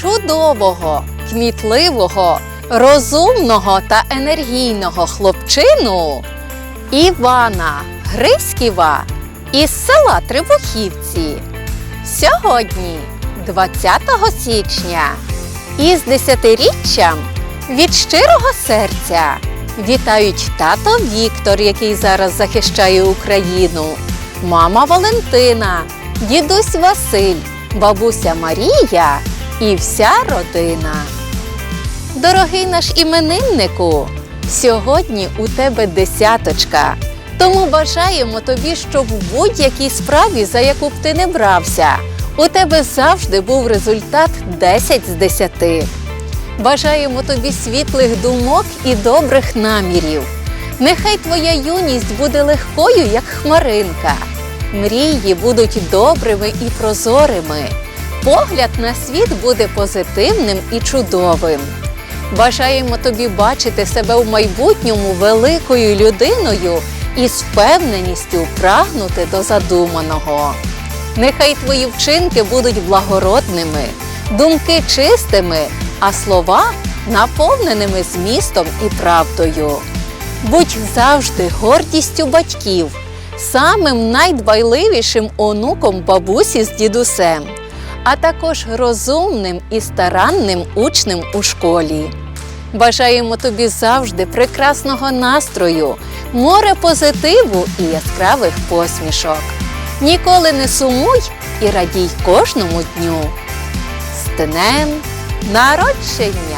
чудового, кмітливого, розумного та енергійного хлопчину Івана Гриськіва із села Трибухівці. Сьогодні, 20 січня, із десятиріччям від щирого серця вітають тато Віктор, який зараз захищає Україну, мама Валентина, дідусь Василь, бабуся Марія і вся родина. Дорогий наш імениннику, сьогодні у тебе десяточка. Тому бажаємо тобі, щоб в будь-якій справі, за яку б ти не брався, у тебе завжди був результат 10 з 10. Бажаємо тобі світлих думок і добрих намірів. Нехай твоя юність буде легкою, як хмаринка. Мрії будуть добрими і прозорими. Погляд на світ буде позитивним і чудовим. Бажаємо тобі бачити себе в майбутньому великою людиною і з впевненістю прагнути до задуманого. Нехай твої вчинки будуть благородними, думки чистими, а слова наповненими змістом і правдою. Будь завжди гордістю батьків, самим найдбайливішим онуком бабусі з дідусем, а також розумним і старанним учнем у школі. Бажаємо тобі завжди прекрасного настрою, море позитиву і яскравих посмішок. Ніколи не сумуй і радій кожному дню. З днем народження!